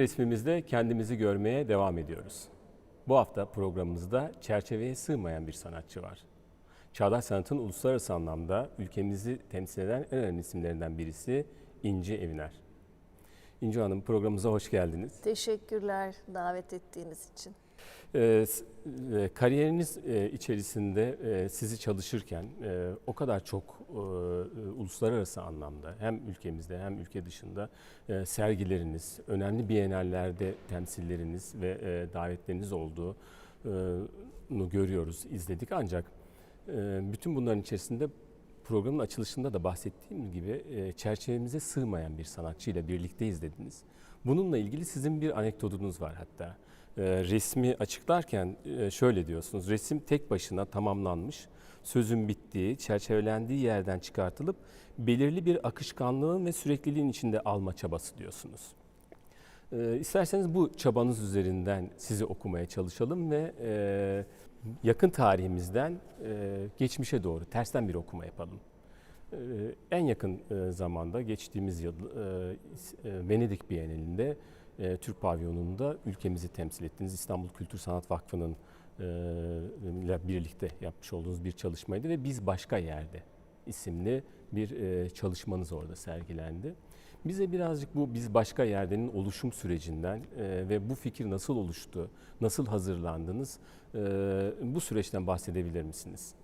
Resmimizde kendimizi görmeye devam ediyoruz. Bu hafta programımızda çerçeveye sığmayan bir sanatçı var. Çağdaş sanatın uluslararası anlamda ülkemizi temsil eden en önemli isimlerinden birisi İnci Eviner. İnci Hanım programımıza hoş geldiniz. Teşekkürler davet ettiğiniz için. Ee, e, kariyeriniz e, içerisinde e, sizi çalışırken o kadar çok uluslararası anlamda hem ülkemizde hem ülke dışında sergileriniz, önemli bienallerde temsilleriniz ve e, davetleriniz olduğunu görüyoruz, izledik. Ancak bütün bunların içerisinde programın açılışında da bahsettiğim gibi e, çerçevemize sığmayan bir sanatçıyla birlikte izlediniz. Bununla ilgili sizin bir anekdotunuz var hatta. E, resmi açıklarken e, şöyle diyorsunuz. Resim tek başına tamamlanmış, sözün bittiği, çerçevelendiği yerden çıkartılıp belirli bir akışkanlığın ve sürekliliğin içinde alma çabası diyorsunuz. E, isterseniz bu çabanız üzerinden sizi okumaya çalışalım ve e, yakın tarihimizden e, geçmişe doğru tersten bir okuma yapalım. E, en yakın zamanda geçtiğimiz yıl e, Venedik Bienalinde e, Türk pavyonunda ülkemizi temsil ettiğiniz İstanbul Kültür Sanat Vakfı'nın e, ile birlikte yapmış olduğunuz bir çalışmaydı ve Biz Başka Yerde isimli bir e, çalışmanız orada sergilendi. Bize birazcık bu Biz Başka Yerde'nin oluşum sürecinden e, ve bu fikir nasıl oluştu, nasıl hazırlandınız e, bu süreçten bahsedebilir misiniz?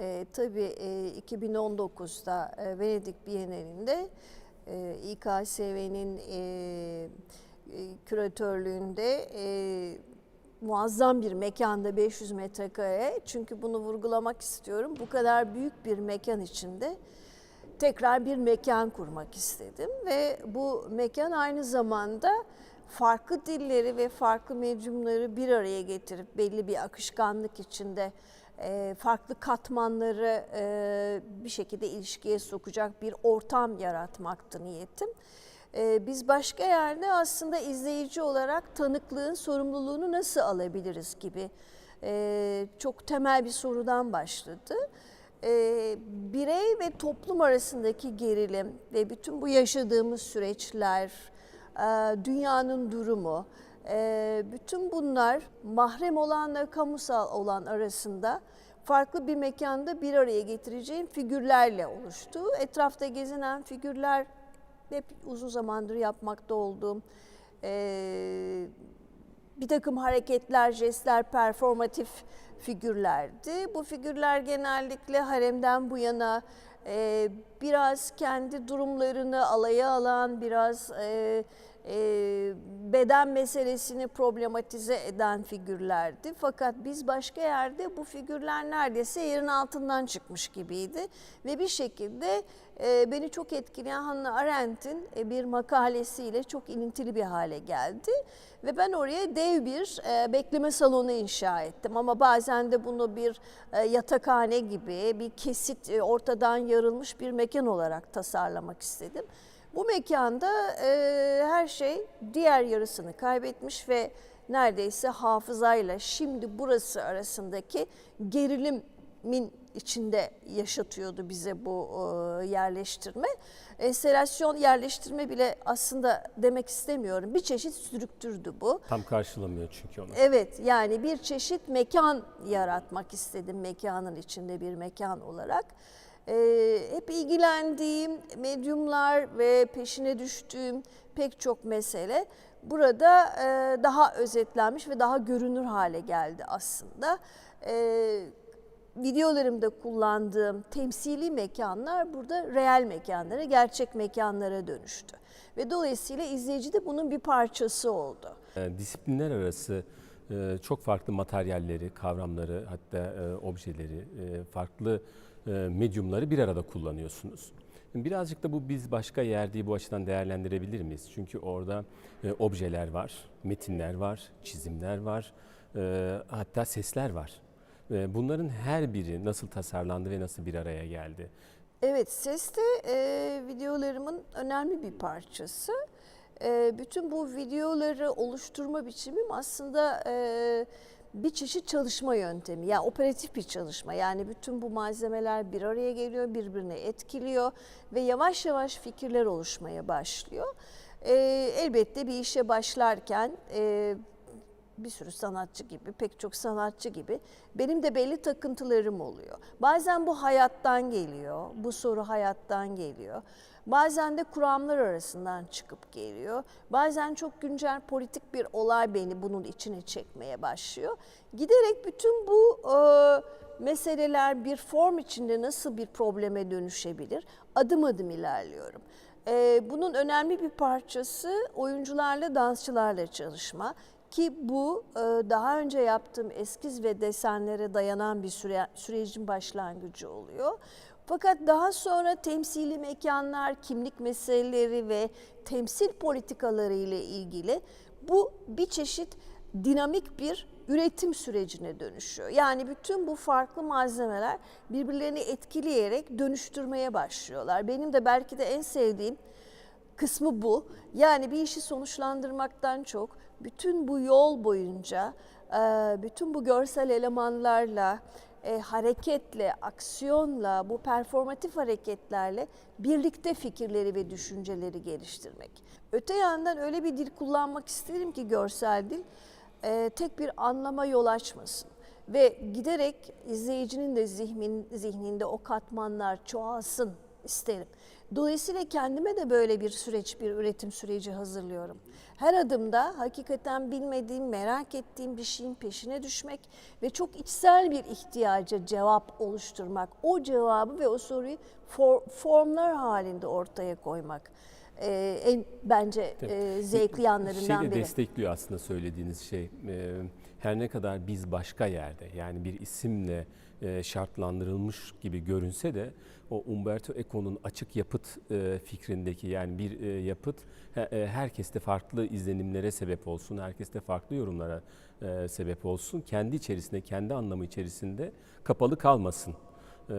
Ee, tabii e, 2019'da e, Venedik Bienalinde e, İKSV'nin e, e, küratörlüğünde e, muazzam bir mekanda 500 metrekare çünkü bunu vurgulamak istiyorum. Bu kadar büyük bir mekan içinde tekrar bir mekan kurmak istedim ve bu mekan aynı zamanda farklı dilleri ve farklı medyumları bir araya getirip belli bir akışkanlık içinde e, farklı katmanları e, bir şekilde ilişkiye sokacak bir ortam yaratmaktı niyetim. E, Biz başka yerde aslında izleyici olarak tanıklığın sorumluluğunu nasıl alabiliriz gibi e, çok temel bir sorudan başladı e, birey ve toplum arasındaki gerilim ve bütün bu yaşadığımız süreçler, e, dünyanın durumu, bütün bunlar mahrem olanla kamusal olan arasında farklı bir mekanda bir araya getireceğim figürlerle oluştu. Etrafta gezinen figürler hep uzun zamandır yapmakta olduğum e, bir takım hareketler, jestler, performatif figürlerdi. Bu figürler genellikle haremden bu yana e, biraz kendi durumlarını alaya alan, biraz e, e, beden meselesini problematize eden figürlerdi. Fakat biz başka yerde bu figürler neredeyse yerin altından çıkmış gibiydi. Ve bir şekilde e, beni çok etkileyen Hannah Arendt'in e, bir makalesiyle çok ilintili bir hale geldi. Ve ben oraya dev bir e, bekleme salonu inşa ettim. Ama bazen de bunu bir e, yatakhane gibi bir kesit e, ortadan yarılmış bir mekan olarak tasarlamak istedim. Bu mekanda e, her şey diğer yarısını kaybetmiş ve neredeyse hafızayla şimdi burası arasındaki gerilimin içinde yaşatıyordu bize bu e, yerleştirme. Enstelasyon yerleştirme bile aslında demek istemiyorum. Bir çeşit strüktürdü bu. Tam karşılamıyor çünkü onu. Evet yani bir çeşit mekan yaratmak istedim mekanın içinde bir mekan olarak. Ee, hep ilgilendiğim medyumlar ve peşine düştüğüm pek çok mesele burada e, daha özetlenmiş ve daha görünür hale geldi aslında. Ee, videolarımda kullandığım temsili mekanlar burada reel mekanlara, gerçek mekanlara dönüştü. Ve dolayısıyla izleyici de bunun bir parçası oldu. E, Disiplinler arası e, çok farklı materyalleri, kavramları, hatta e, objeleri, farklı medyumları bir arada kullanıyorsunuz. Birazcık da bu biz başka yerdeyi bu açıdan değerlendirebilir miyiz? Çünkü orada e, objeler var, metinler var, çizimler var, e, hatta sesler var. E, Bunların her biri nasıl tasarlandı ve nasıl bir araya geldi? Evet, ses de e, videolarımın önemli bir parçası. E, bütün bu videoları oluşturma biçimim aslında e, bir çeşit çalışma yöntemi. Yani operatif bir çalışma. Yani bütün bu malzemeler bir araya geliyor, birbirine etkiliyor ve yavaş yavaş fikirler oluşmaya başlıyor. e, elbette bir işe başlarken e, bir sürü sanatçı gibi, pek çok sanatçı gibi benim de belli takıntılarım oluyor. Bazen bu hayattan geliyor, bu soru hayattan geliyor. Bazen de kuramlar arasından çıkıp geliyor. Bazen çok güncel politik bir olay beni bunun içine çekmeye başlıyor. Giderek bütün bu e, meseleler bir form içinde nasıl bir probleme dönüşebilir? Adım adım ilerliyorum. Ee, bunun önemli bir parçası oyuncularla, dansçılarla çalışma. Ki bu e, daha önce yaptığım eskiz ve desenlere dayanan bir süre, sürecin başlangıcı oluyor. Fakat daha sonra temsili mekanlar, kimlik meseleleri ve temsil politikaları ile ilgili bu bir çeşit dinamik bir üretim sürecine dönüşüyor. Yani bütün bu farklı malzemeler birbirlerini etkileyerek dönüştürmeye başlıyorlar. Benim de belki de en sevdiğim kısmı bu. Yani bir işi sonuçlandırmaktan çok bütün bu yol boyunca e, bütün bu görsel elemanlarla, e, hareketle, aksiyonla, bu performatif hareketlerle birlikte fikirleri ve düşünceleri geliştirmek. Öte yandan öyle bir dil kullanmak isterim ki görsel dil e, tek bir anlama yol açmasın ve giderek izleyicinin de zihnin, zihninde o katmanlar çoğalsın isterim. Dolayısıyla kendime de böyle bir süreç, bir üretim süreci hazırlıyorum. Her adımda hakikaten bilmediğim, merak ettiğim bir şeyin peşine düşmek ve çok içsel bir ihtiyaca cevap oluşturmak. O cevabı ve o soruyu for, formlar halinde ortaya koymak. Ee, en bence e, zevkli yanlarından şey de biri. destekliyor aslında söylediğiniz şey. Ee, her ne kadar biz başka yerde yani bir isimle e, şartlandırılmış gibi görünse de o Umberto Eco'nun açık yapıt e, fikrindeki yani bir e, yapıt he- e, herkeste farklı izlenimlere sebep olsun, herkeste farklı yorumlara e, sebep olsun. Kendi içerisinde, kendi anlamı içerisinde kapalı kalmasın. Ee,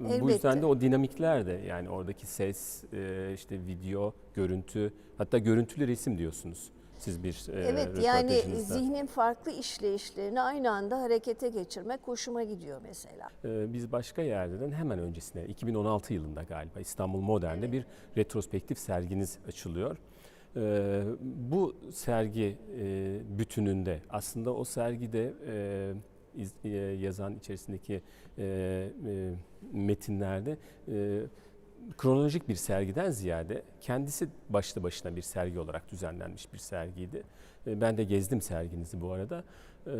bu Elbette. yüzden de o dinamikler de yani oradaki ses, e, işte video, görüntü, hatta görüntülü resim diyorsunuz siz bir e, Evet yani zihnin farklı işleyişlerini aynı anda harekete geçirmek hoşuma gidiyor mesela. Ee, biz başka yerden hemen öncesine 2016 yılında galiba İstanbul Modern'de bir retrospektif serginiz açılıyor. Ee, bu sergi e, bütününde aslında o sergide e, iz- e, yazan içerisindeki e, e, metinlerde e, kronolojik bir sergiden ziyade kendisi başlı başına bir sergi olarak düzenlenmiş bir sergiydi. E, Ben de gezdim serginizi bu arada. E,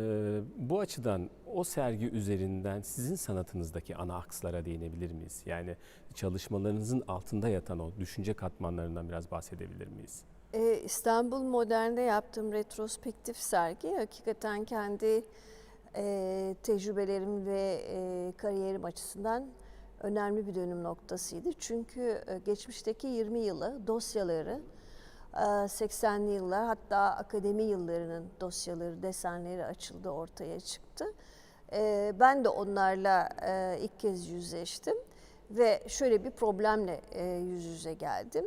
Bu açıdan o sergi üzerinden sizin sanatınızdaki ana akslara değinebilir miyiz? Yani çalışmalarınızın altında yatan o düşünce katmanlarından biraz bahsedebilir miyiz? Ee, İstanbul Modern'de yaptığım retrospektif sergi hakikaten kendi e, tecrübelerim ve e, kariyerim açısından önemli bir dönüm noktasıydı. Çünkü e, geçmişteki 20 yılı dosyaları, e, 80'li yıllar hatta akademi yıllarının dosyaları, desenleri açıldı, ortaya çıktı. E, ben de onlarla e, ilk kez yüzleştim ve şöyle bir problemle e, yüz yüze geldim.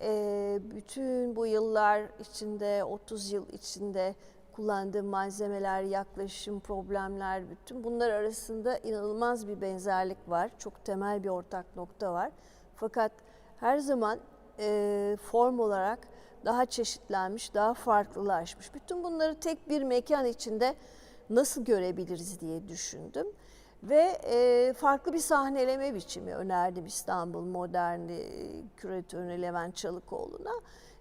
E, bütün bu yıllar içinde, 30 yıl içinde kullandığım malzemeler, yaklaşım, problemler, bütün bunlar arasında inanılmaz bir benzerlik var. Çok temel bir ortak nokta var. Fakat her zaman e, form olarak daha çeşitlenmiş, daha farklılaşmış. Bütün bunları tek bir mekan içinde nasıl görebiliriz diye düşündüm. Ve e, farklı bir sahneleme biçimi önerdim İstanbul Modern e, küratörüne Levent Çalıkoğlu'na.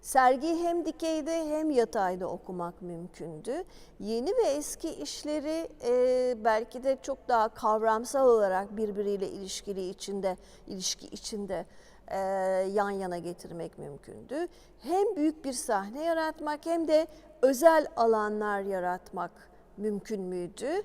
Sergiyi hem dikeyde hem yatayda okumak mümkündü. Yeni ve eski işleri e, belki de çok daha kavramsal olarak birbiriyle ilişkili içinde, ilişki içinde e, yan yana getirmek mümkündü. Hem büyük bir sahne yaratmak hem de özel alanlar yaratmak mümkün müydü?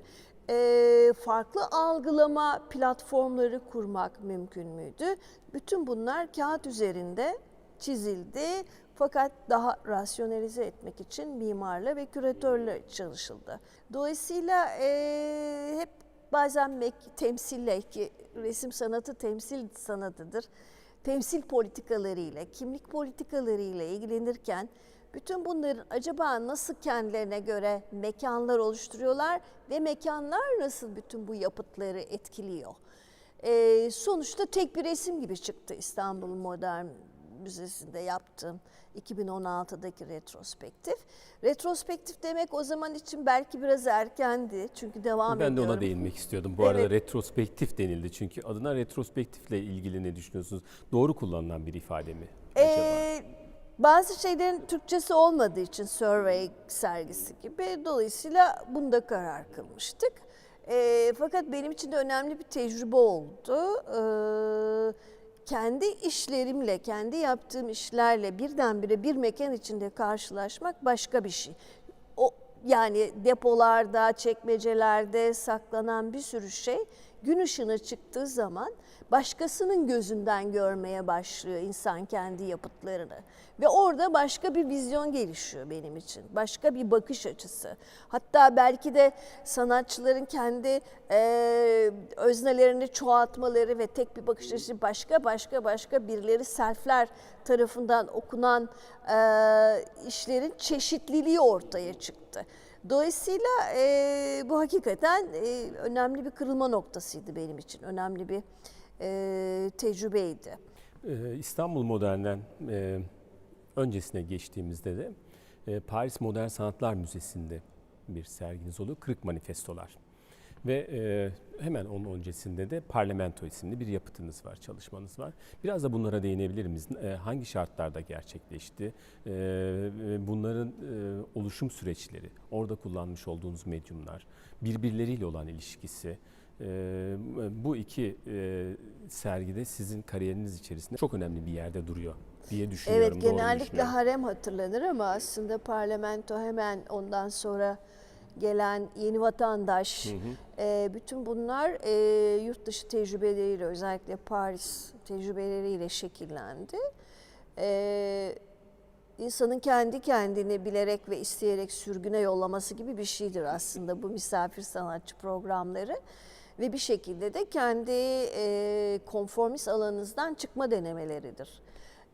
e, farklı algılama platformları kurmak mümkün müydü? Bütün bunlar kağıt üzerinde çizildi fakat daha rasyonelize etmek için mimarla ve küratörle çalışıldı. Dolayısıyla e, hep bazen mek- temsille ki resim sanatı temsil sanatıdır. Temsil politikalarıyla, kimlik politikalarıyla ilgilenirken bütün bunların acaba nasıl kendilerine göre mekanlar oluşturuyorlar ve mekanlar nasıl bütün bu yapıtları etkiliyor? Ee, sonuçta tek bir resim gibi çıktı İstanbul Modern Müzesi'nde yaptığım 2016'daki retrospektif. Retrospektif demek o zaman için belki biraz erkendi çünkü devam Ben de ediyorum. ona değinmek istiyordum. Bu arada Evet. retrospektif denildi. Çünkü adına retrospektifle ilgili ne düşünüyorsunuz? Doğru kullanılan bir ifade mi? Ee, bazı şeylerin Türkçesi olmadığı için survey sergisi gibi dolayısıyla bunda karar kılmıştık. Ee, fakat benim için de önemli bir tecrübe oldu. Ee, kendi işlerimle, kendi yaptığım işlerle birdenbire bir mekan içinde karşılaşmak başka bir şey. O yani depolarda, çekmecelerde saklanan bir sürü şey gün ışığına çıktığı zaman başkasının gözünden görmeye başlıyor insan kendi yapıtlarını. Ve orada başka bir vizyon gelişiyor benim için. Başka bir bakış açısı. Hatta belki de sanatçıların kendi e, öznelerini çoğaltmaları ve tek bir bakış açısı başka başka başka birileri selfler tarafından okunan e, işlerin çeşitliliği ortaya çıktı. Dolayısıyla e, bu hakikaten e, önemli bir kırılma noktasıydı benim için. Önemli bir e, tecrübeydi. İstanbul Modern'den e, öncesine geçtiğimizde de e, Paris Modern Sanatlar Müzesi'nde bir serginiz oluyor. Kırık Manifestolar. Ve e, hemen onun öncesinde de Parlamento isimli bir yapıtınız var, çalışmanız var. Biraz da bunlara değinebilir miyiz? E, hangi şartlarda gerçekleşti? E, bunların e, oluşum süreçleri, orada kullanmış olduğunuz medyumlar, birbirleriyle olan ilişkisi, e, bu iki e, sergide sizin kariyeriniz içerisinde çok önemli bir yerde duruyor diye düşünüyorum. Evet genellikle düşünüyorum? harem hatırlanır ama aslında parlamento hemen ondan sonra gelen yeni vatandaş, e, bütün bunlar e, yurt dışı tecrübeleriyle özellikle Paris tecrübeleriyle şekillendi. E, insanın kendi kendini bilerek ve isteyerek sürgüne yollaması gibi bir şeydir aslında bu misafir sanatçı programları. Ve bir şekilde de kendi e, konformist alanınızdan çıkma denemeleridir.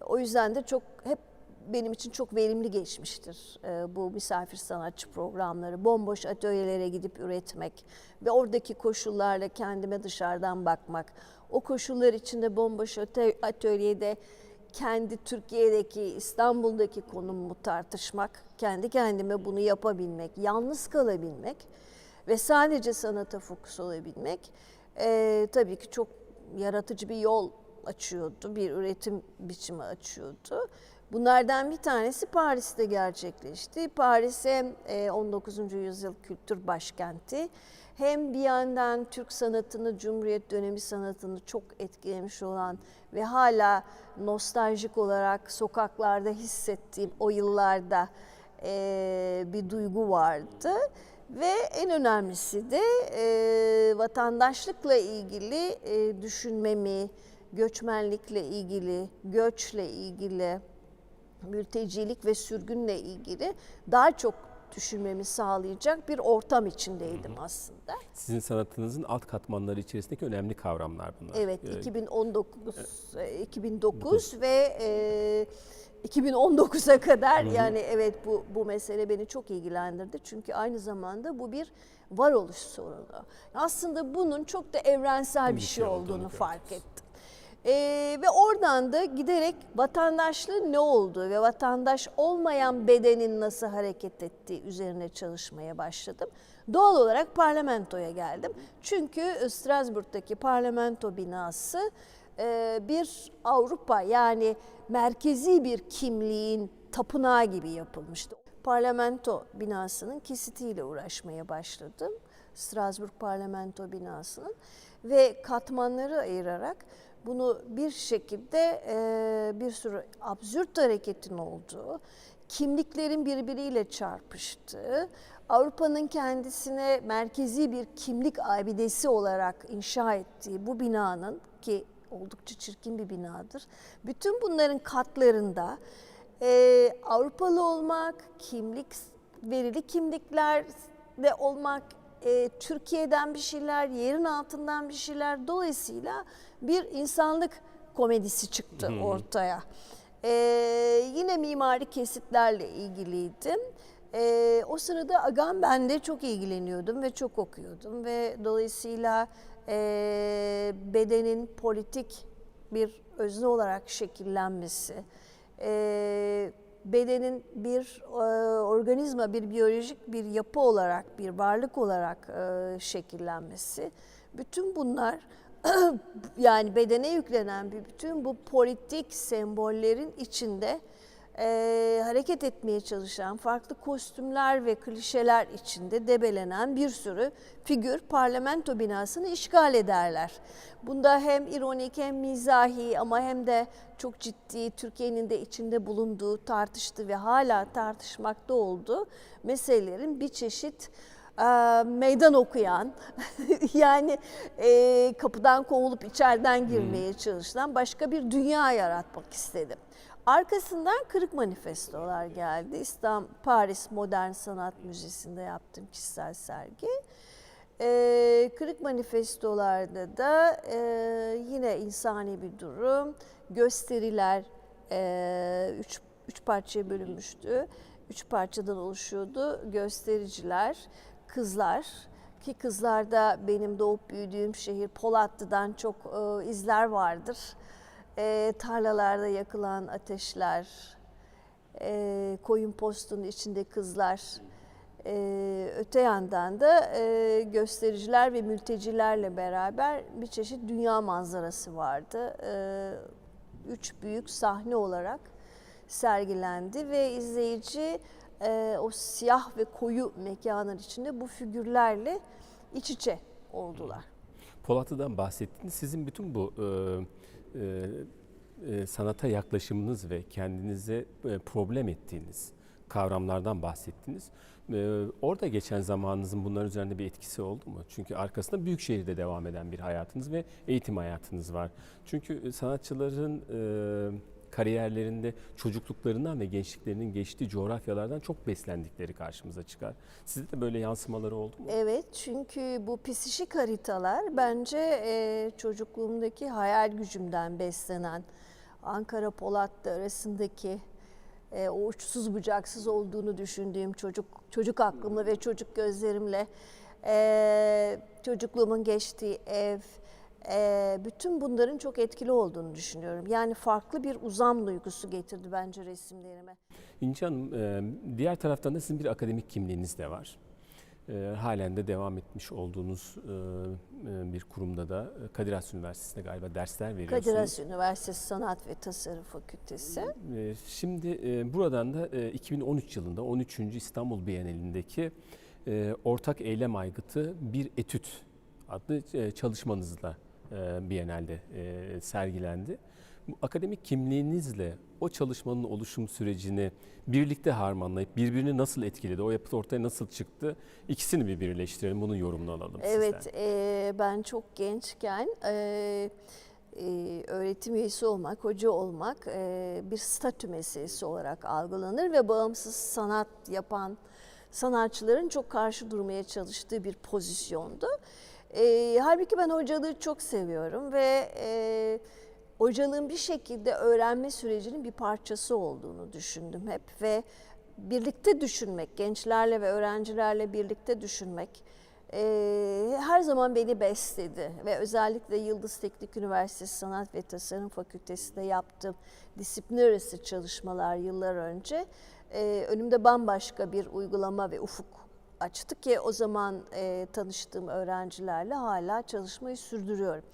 O yüzden de çok hep benim için çok verimli geçmiştir e, bu misafir sanatçı programları. Bomboş atölyelere gidip üretmek ve oradaki koşullarla kendime dışarıdan bakmak. O koşullar içinde bomboş atö- atölyede kendi Türkiye'deki, İstanbul'daki konumumu tartışmak, kendi kendime bunu yapabilmek, yalnız kalabilmek ve sadece sanata fokus olabilmek e, tabii ki çok yaratıcı bir yol açıyordu, bir üretim biçimi açıyordu. Bunlardan bir tanesi Paris'te gerçekleşti. Paris hem e, 19. yüzyıl kültür başkenti hem bir yandan Türk sanatını, Cumhuriyet dönemi sanatını çok etkilemiş olan ve hala nostaljik olarak sokaklarda hissettiğim o yıllarda e, bir duygu vardı. Ve en önemlisi de e, vatandaşlıkla ilgili e, düşünmemi, göçmenlikle ilgili, göçle ilgili, mültecilik ve sürgünle ilgili daha çok düşünmemi sağlayacak bir ortam içindeydim aslında. Sizin sanatınızın alt katmanları içerisindeki önemli kavramlar bunlar. Evet, Ee, 2019, e, 2009 ve e, 2019'a kadar yani evet bu bu mesele beni çok ilgilendirdi. Çünkü aynı zamanda bu bir varoluş sorunu. Aslında bunun çok da evrensel bir, Bir şey, şey olduğunu fark ettim. Ee, ve oradan da giderek vatandaşlığın ne olduğu ve vatandaş olmayan bedenin nasıl hareket ettiği üzerine çalışmaya başladım. Doğal olarak parlamentoya geldim. Çünkü Strasbourg'daki parlamento binası e, bir Avrupa yani merkezi bir kimliğin tapınağı gibi yapılmıştı. Parlamento binasının kesitiyle uğraşmaya başladım. Strasbourg parlamento binasının ve katmanları ayırarak bunu bir şekilde e, bir sürü absürt hareketin olduğu, kimliklerin birbiriyle çarpıştığı, Avrupa'nın kendisine merkezi bir kimlik abidesi olarak inşa ettiği bu binanın ki oldukça çirkin bir binadır. Bütün bunların katlarında e, Avrupalı olmak, kimlik verili kimliklerde olmak, e, Türkiye'den bir şeyler, yerin altından bir şeyler dolayısıyla bir insanlık komedisi çıktı ortaya. E, yine mimari kesitlerle ilgiliydim. E, o sırada Agamben'de çok ilgileniyordum ve çok okuyordum ve dolayısıyla e, bedenin politik bir özne olarak şekillenmesi, e, bedenin bir e, organizma, bir biyolojik bir yapı olarak, bir varlık olarak e, şekillenmesi, bütün bunlar yani bedene yüklenen bir bütün bu politik sembollerin içinde e, hareket etmeye çalışan, farklı kostümler ve klişeler içinde debelenen bir sürü figür parlamento binasını işgal ederler. Bunda hem ironik hem mizahi ama hem de çok ciddi Türkiye'nin de içinde bulunduğu, tartıştığı ve hala tartışmakta olduğu meselelerin bir çeşit meydan okuyan yani e, kapıdan kovulup içeriden girmeye çalışılan başka bir dünya yaratmak istedim. Arkasından kırık manifestolar geldi. İstanbul, Paris Modern Sanat Müzesi'nde yaptığım kişisel sergi. Ee, kırık manifestolarda da e, yine insani bir durum. Gösteriler e, üç, üç parçaya bölünmüştü. Üç parçadan oluşuyordu. Göstericiler, kızlar ki kızlarda benim doğup büyüdüğüm şehir Polatlı'dan çok e, izler vardır. E, tarlalarda yakılan ateşler, e, koyun postunun içinde kızlar. E, öte yandan da e, göstericiler ve mültecilerle beraber bir çeşit dünya manzarası vardı. E, üç büyük sahne olarak sergilendi ve izleyici e, o siyah ve koyu mekanın içinde bu figürlerle iç içe oldular. Polatlı'dan bahsettiniz. Sizin bütün bu e, e, e, sanata yaklaşımınız ve kendinize e, problem ettiğiniz kavramlardan bahsettiniz. E, orada geçen zamanınızın bunların üzerinde bir etkisi oldu mu? Çünkü arkasında büyük şehirde devam eden bir hayatınız ve eğitim hayatınız var. Çünkü sanatçıların e, kariyerlerinde çocukluklarından ve gençliklerinin geçtiği coğrafyalardan çok beslendikleri karşımıza çıkar. Sizde de böyle yansımaları oldu mu? Evet çünkü bu psişik haritalar bence e, çocukluğumdaki hayal gücümden beslenen Ankara Polatlı arasındaki e, o uçsuz bucaksız olduğunu düşündüğüm çocuk çocuk aklımla ve çocuk gözlerimle e, çocukluğumun geçtiği ev bütün bunların çok etkili olduğunu düşünüyorum. Yani farklı bir uzam duygusu getirdi bence resimlerime. İnci Hanım, diğer taraftan da sizin bir akademik kimliğiniz de var. Halen de devam etmiş olduğunuz bir kurumda da Kadir Has Üniversitesi'nde galiba dersler veriyorsunuz. Kadir Has Üniversitesi Sanat ve Tasarım Fakültesi. Şimdi buradan da e, 2013 yılında 13. İstanbul Bienalindeki ortak eylem aygıtı bir etüt adlı çalışmanızla e, Bienalde e, sergilendi. Bu akademik kimliğinizle o çalışmanın oluşum sürecini birlikte harmanlayıp birbirini nasıl etkiledi, o yapıt ortaya nasıl çıktı? İkisini bir birleştirelim, bunun yorumunu alalım Evet, sizden. e, ben çok gençken e, e, öğretim üyesi olmak, hoca olmak e, bir statü meselesi olarak algılanır ve bağımsız sanat yapan sanatçıların çok karşı durmaya çalıştığı bir pozisyondu. E, halbuki ben hocalığı çok seviyorum ve e, hocalığın bir şekilde öğrenme sürecinin bir parçası olduğunu düşündüm hep ve birlikte düşünmek, gençlerle ve öğrencilerle birlikte düşünmek e, her zaman beni besledi ve özellikle Yıldız Teknik Üniversitesi Sanat ve Tasarım Fakültesi'nde yaptığım disiplin arası çalışmalar yıllar önce e, önümde bambaşka bir uygulama ve ufuk açtı ki o zaman e, tanıştığım öğrencilerle hala çalışmayı sürdürüyorum.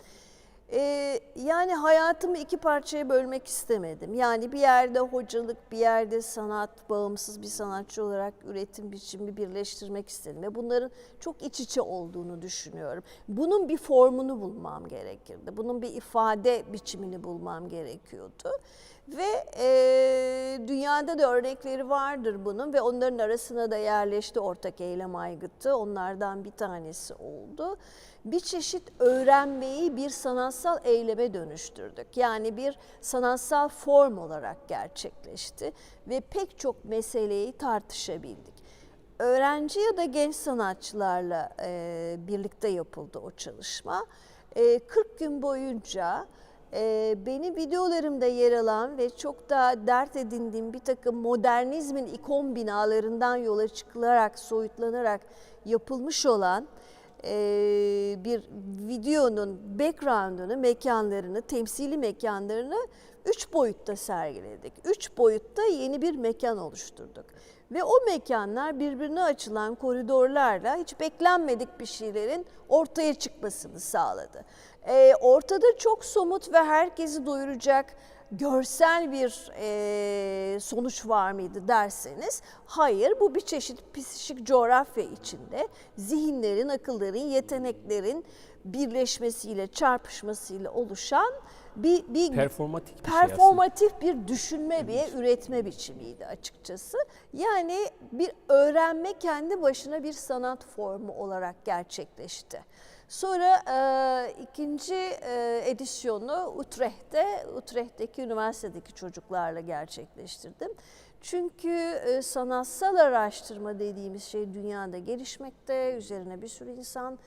Ee, yani hayatımı iki parçaya bölmek istemedim. Yani bir yerde hocalık, bir yerde sanat, bağımsız bir sanatçı olarak üretim biçimi birleştirmek istedim. Ve bunların çok iç içe olduğunu düşünüyorum. Bunun bir formunu bulmam gerekirdi. Bunun bir ifade biçimini bulmam gerekiyordu. Ve e, dünyada da örnekleri vardır bunun ve onların arasına da yerleşti ortak eylem aygıtı. Onlardan bir tanesi oldu bir çeşit öğrenmeyi bir sanatsal eyleme dönüştürdük. Yani bir sanatsal form olarak gerçekleşti ve pek çok meseleyi tartışabildik. Öğrenci ya da genç sanatçılarla e, birlikte yapıldı o çalışma. E, 40 gün boyunca e, benim videolarımda yer alan ve çok da dert edindiğim bir takım modernizmin ikon binalarından yola çıkılarak, soyutlanarak yapılmış olan e, bir videonun background'unu, mekanlarını, temsili mekanlarını üç boyutta sergiledik. Üç boyutta yeni bir mekan oluşturduk. Ve o mekanlar birbirine açılan koridorlarla hiç beklenmedik bir şeylerin ortaya çıkmasını sağladı. Ee, ortada çok somut ve herkesi doyuracak görsel bir e, sonuç var mıydı derseniz hayır bu bir çeşit psikik coğrafya içinde zihinlerin, akılların, yeteneklerin birleşmesiyle, çarpışmasıyla oluşan bir, bir bir şey aslında. performatif bir düşünme ve üretme biçimiydi açıkçası. Yani bir öğrenme kendi başına bir sanat formu olarak gerçekleşti. Sonra e, ikinci e, edisyonu Utrecht'te, Utrecht'teki üniversitedeki çocuklarla gerçekleştirdim. Çünkü e, sanatsal araştırma dediğimiz şey dünyada gelişmekte, üzerine bir sürü insan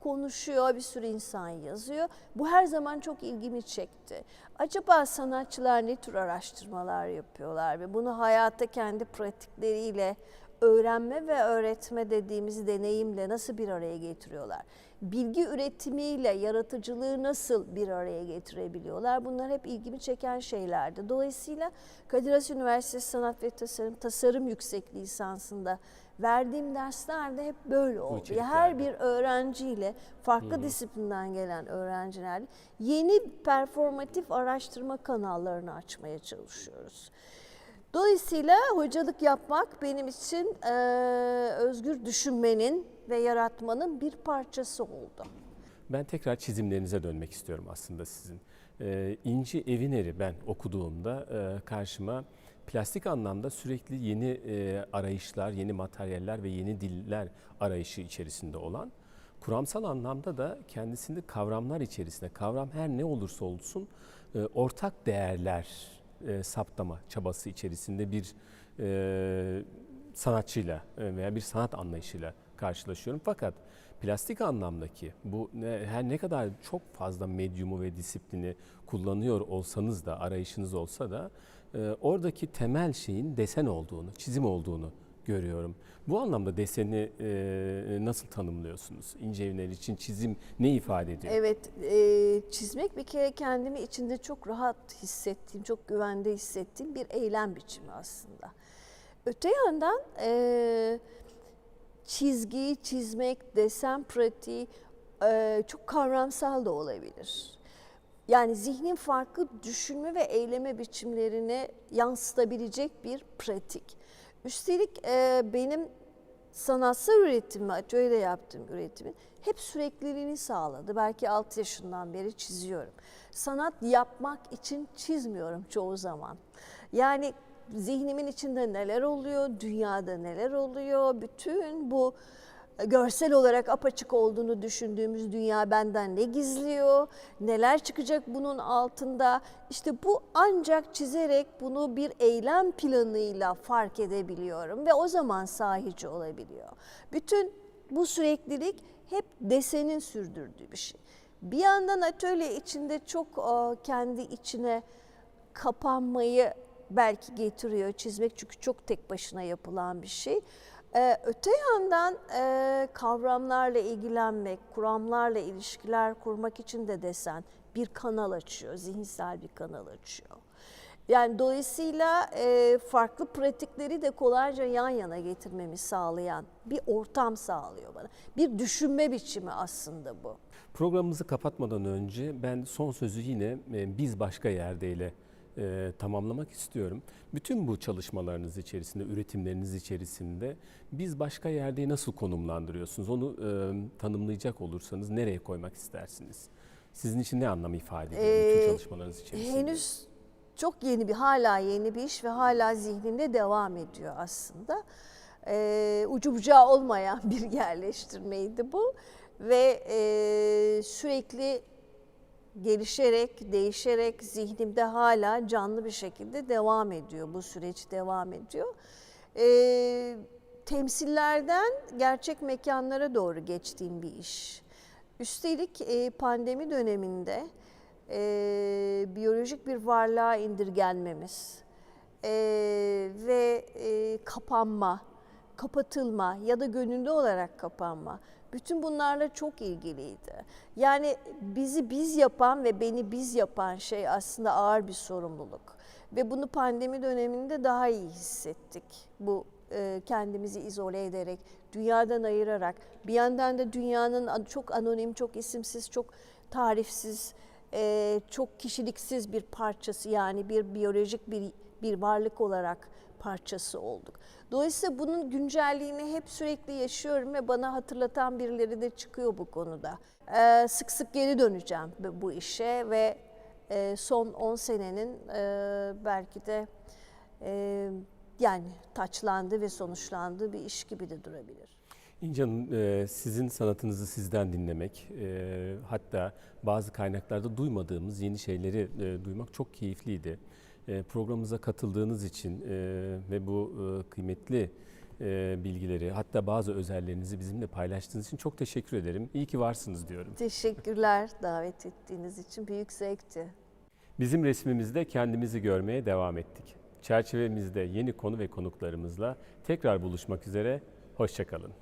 konuşuyor, bir sürü insan yazıyor. Bu her zaman çok ilgimi çekti. Acaba sanatçılar ne tür araştırmalar yapıyorlar ve bunu hayata kendi pratikleriyle öğrenme ve öğretme dediğimiz deneyimle nasıl bir araya getiriyorlar? Bilgi üretimiyle yaratıcılığı nasıl bir araya getirebiliyorlar? Bunlar hep ilgimi çeken şeylerdi. Dolayısıyla Kadir Has Üniversitesi Sanat ve Tasarım Tasarım Yüksek Lisansı'nda verdiğim derslerde hep böyle oldu. Her bir öğrenciyle farklı disiplinden gelen öğrencilerle yeni performatif araştırma kanallarını açmaya çalışıyoruz. Dolayısıyla hocalık yapmak benim için eee, özgür düşünmenin ve yaratmanın bir parçası oldu. Ben tekrar çizimlerinize dönmek istiyorum aslında sizin. Ee, İnci Eviner'i ben okuduğumda e, karşıma plastik anlamda sürekli yeni e, arayışlar, yeni materyaller ve yeni diller arayışı içerisinde olan, kuramsal anlamda da kendisinde kavramlar içerisinde, kavram her ne olursa olsun e, ortak değerler e, saptama çabası içerisinde bir e, sanatçıyla e, veya bir sanat anlayışıyla karşılaşıyorum. Fakat plastik anlamdaki bu ne, her ne kadar çok fazla medyumu ve disiplini kullanıyor olsanız da arayışınız olsa da e, oradaki temel şeyin desen olduğunu, çizim olduğunu görüyorum. Bu anlamda deseni e, nasıl tanımlıyorsunuz? İnce Evler için çizim ne ifade ediyor? Evet, e, çizmek bir kere kendimi içinde çok rahat hissettiğim, çok güvende hissettiğim bir eylem biçimi aslında. Öte yandan e, çizgiyi çizmek, desen pratiği e, çok kavramsal da olabilir. Yani zihnin farklı düşünme ve eyleme biçimlerini yansıtabilecek bir pratik. Üstelik e, benim sanatsal üretimimi, atölyede yaptığım üretimin hep sürekliliğini sağladı. Belki 6 yaşından beri çiziyorum. Sanat yapmak için çizmiyorum çoğu zaman. Yani zihnimin içinde neler oluyor, dünyada neler oluyor, bütün bu görsel olarak apaçık olduğunu düşündüğümüz dünya benden ne gizliyor, neler çıkacak bunun altında. İşte bu ancak çizerek bunu bir eylem planıyla fark edebiliyorum ve o zaman sahici olabiliyor. Bütün bu süreklilik hep desenin sürdürdüğü bir şey. Bir yandan atölye içinde çok e, kendi içine kapanmayı belki getiriyor çizmek çünkü çok tek başına yapılan bir şey. Ee, öte yandan e, kavramlarla ilgilenmek, kuramlarla ilişkiler kurmak için de desen bir kanal açıyor, zihinsel bir kanal açıyor. Yani dolayısıyla e, farklı pratikleri de kolayca yan yana getirmemi sağlayan bir ortam sağlıyor bana. Bir düşünme biçimi aslında bu. Programımızı kapatmadan önce ben son sözü yine e, biz başka yerdeyle e, tamamlamak istiyorum. Bütün bu çalışmalarınız içerisinde, üretimleriniz içerisinde biz başka yerdeyi nasıl konumlandırıyorsunuz? Onu e, tanımlayacak olursanız nereye koymak istersiniz? Sizin için ne anlam ifade ediyor bütün Ee, çalışmalarınız içerisinde? Henüz çok yeni bir, hala yeni bir iş ve hala zihnimde devam ediyor aslında. Ee, ucu bucağı olmayan bir yerleştirmeydi bu ve e, sürekli gelişerek, değişerek zihnimde hala canlı bir şekilde devam ediyor. Bu süreç devam ediyor. Ee, temsillerden gerçek mekanlara doğru geçtiğim bir iş. Üstelik e, pandemi döneminde e, biyolojik bir varlığa indirgenmemiz e, ve e, kapanma, kapatılma ya da gönüllü olarak kapanma Bütün bunlarla çok ilgiliydi. Yani bizi biz yapan ve beni biz yapan şey aslında ağır bir sorumluluk. Ve bunu pandemi döneminde daha iyi hissettik. Bu e, kendimizi izole ederek, dünyadan ayırarak, bir yandan da dünyanın an- çok anonim, çok isimsiz, çok tarifsiz, e, çok kişiliksiz bir parçası yani bir biyolojik bir bir varlık olarak parçası olduk. Dolayısıyla bunun güncelliğini hep sürekli yaşıyorum ve bana hatırlatan birileri de çıkıyor bu konuda. E, sık sık geri döneceğim bu işe ve e, son 10 senenin e, belki de e, yani taçlandı ve sonuçlandığı bir iş gibi de durabilir. İnce Hanım, e, sizin sanatınızı sizden dinlemek, e, hatta bazı kaynaklarda duymadığımız yeni şeyleri e, duymak çok keyifliydi. E, Programımıza katıldığınız için e, ve bu e, kıymetli bilgileri, hatta bazı özellerinizi bizimle paylaştığınız için çok teşekkür ederim. İyi ki varsınız diyorum. Teşekkürler davet ettiğiniz için büyük zevkti. Bizim resmimizde kendimizi görmeye devam ettik. Çerçevemizde yeni konu ve konuklarımızla tekrar buluşmak üzere, hoşçakalın.